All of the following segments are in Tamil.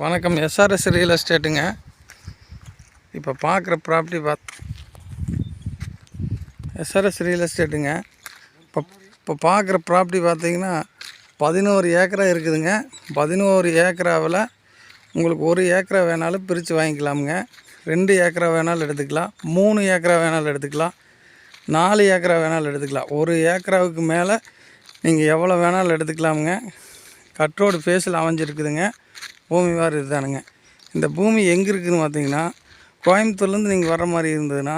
வணக்கம். எஸ்ஆர்எஸ் ரியல் எஸ்டேட்டுங்க இப்போ பார்க்குற ப்ராப்பர்ட்டி பாத் எஸ்ஆர்எஸ் ரியல் எஸ்டேட்டுங்க இப்போ இப்போ பார்க்குற ப்ராப்பர்ட்டி பார்த்தீங்கன்னா பதினோரு ஏக்கரா இருக்குதுங்க. பதினோரு ஏக்கராவில் உங்களுக்கு ஒரு ஏக்கரா வேணாலும் பிரித்து வாங்கிக்கலாமுங்க. ரெண்டு ஏக்கரா வேணாலும் எடுத்துக்கலாம். மூணு ஏக்கரா வேணாலும் எடுத்துக்கலாம். நாலு ஏக்கரா வேணாலும் எடுத்துக்கலாம். ஒரு ஏக்கராவுக்கு மேலே நீங்கள் எவ்வளோ வேணாலும் எடுத்துக்கலாமுங்க. கட்ரோடு ஃபேஸில் அமைஞ்சிருக்குதுங்க. பூமி வாரி இதுதானுங்க. இந்த பூமி எங்கே இருக்குதுன்னு பார்த்தீங்கன்னா கோயம்புத்தூர்லேருந்து நீங்கள் வர்ற மாதிரி இருந்ததுன்னா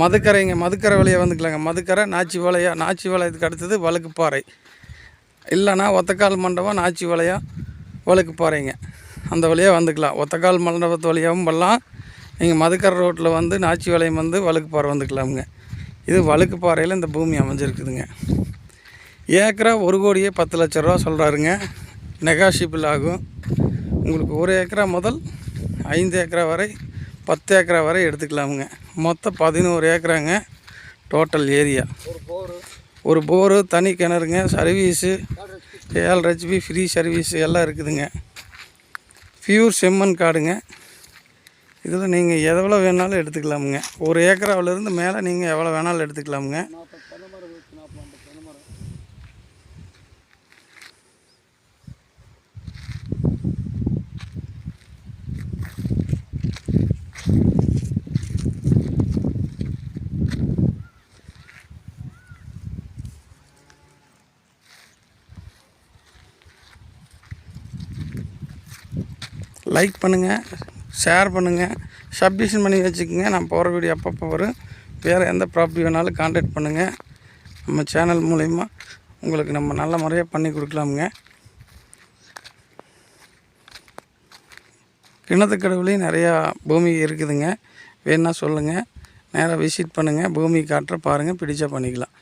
மதுக்கரைங்க மதுக்கரை வழியாக வந்துக்கலாங்க. மதுக்கரை நாச்சி வலையா நாச்சி வளையத்துக்கு அடுத்தது வழுக்குப்பாறை. இல்லைன்னா ஒத்தக்கால் மண்டபம் நாச்சி வலையா வழுக்குப்பாறைங்க. அந்த வழியாக வந்துக்கலாம். ஒத்தக்கால் மண்டபத்து வழியாகவும் வரலாம். நீங்கள் மதுக்கரை ரோட்டில் வந்து நாச்சி வளையம் வந்து வழுக்குப்பாறை வந்துக்கலாமுங்க. இது வழுக்குப்பாறையில் இந்த பூமி அமைஞ்சிருக்குதுங்க. ஏக்கரா ஒரு கோடியே பத்து லட்ச ரூபா சொல்கிறாருங்க நெகாஷிபிள் ஆகும். உங்களுக்கு ஒரு ஏக்கரா முதல் ஐந்து ஏக்கரா வரை பத்து ஏக்கரா வரை எடுத்துக்கலாமுங்க. மொத்தம் பதினோரு ஏக்கராங்க டோட்டல் ஏரியா. ஒரு போரு தனி கிணறுங்க சர்வீஸு ஏழு ஹெச்பி ஃப்ரீ சர்வீஸ் எல்லாம் இருக்குதுங்க. பியூர் செம்மன் காடுங்க. இதில் நீங்கள் எவ்வளோ வேணாலும் எடுத்துக்கலாமுங்க. ஒரு ஏக்கராவிலேருந்து மேலே நீங்கள் எவ்வளோ வேணாலும் எடுத்துக்கலாமுங்க. லைக் பண்ணுங்கள் ஷேர் பண்ணுங்கள் சப்மிஷன் பண்ணி வச்சுக்கோங்க. நான் போகிற வீடியோ அப்பப்போ வரும். வேறு எந்த ப்ராப்பர்ட்டி வேணாலும் காண்டாக்ட் பண்ணுங்கள் நம்ம சேனல் மூலிமா உங்களுக்கு நம்ம நல்ல முறையாக பண்ணி கொடுக்கலாமுங்க. கிணத்துக்கடவுலேயும் நிறையா பூமி இருக்குதுங்க. வேணுன்னா சொல்லுங்கள் நேராக விசிட் பண்ணுங்கள் பூமி காட்டுற பாருங்கள் பிடிச்சா பண்ணிக்கலாம்.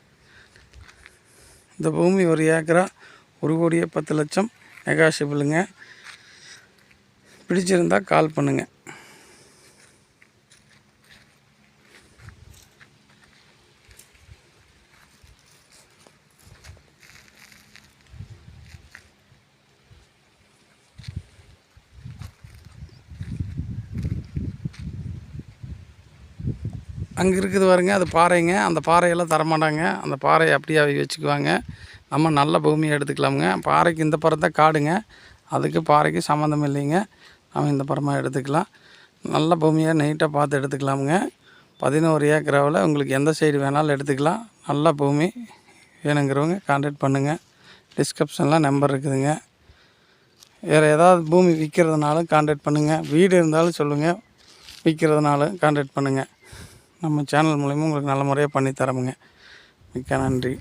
இந்த பூமி ஒரு ஏக்கரா ஒரு கோடியே பத்து லட்சம் நெகாஷிபிளுங்க பிடிச்சிருந்தா கால் பண்ணுங்கள் அங்கே இருக்குது பாருங்க அது பாறைங்க. அந்த பாறையெல்லாம் தரமாட்டாங்க. அந்த பாறையை அப்படியே அவி வச்சுக்குவாங்க. நம்ம நல்ல பூமியை எடுத்துக்கலாமுங்க. பாறைக்கு இந்த புறம் தான் காடுங்க. அதுக்கு பாறைக்கு சம்மந்தம் இல்லைங்க. அவன் இந்த படமாக எடுத்துக்கலாம். நல்ல பூமியாக நீட்டாக பார்த்து எடுத்துக்கலாமுங்க. பதினோரு ஏக்கராவில் உங்களுக்கு எந்த சைடு வேணாலும் எடுத்துக்கலாம். நல்ல பூமி வேணுங்கிறவங்க கான்டாக்ட் பண்ணுங்கள் டிஸ்கிரிப்ஷன்லாம் நம்பர் இருக்குதுங்க. வேறு ஏதாவது பூமி விற்கிறதுனாலும் கான்டாக்ட் பண்ணுங்கள் வீடு இருந்தாலும் சொல்லுங்கள் விற்கிறதுனாலும் கான்டாக்ட் பண்ணுங்கள் நம்ம சேனல் மூலிமா உங்களுக்கு நல்ல முறையாக பண்ணித்தரமுங்க. மிக்க நன்றி.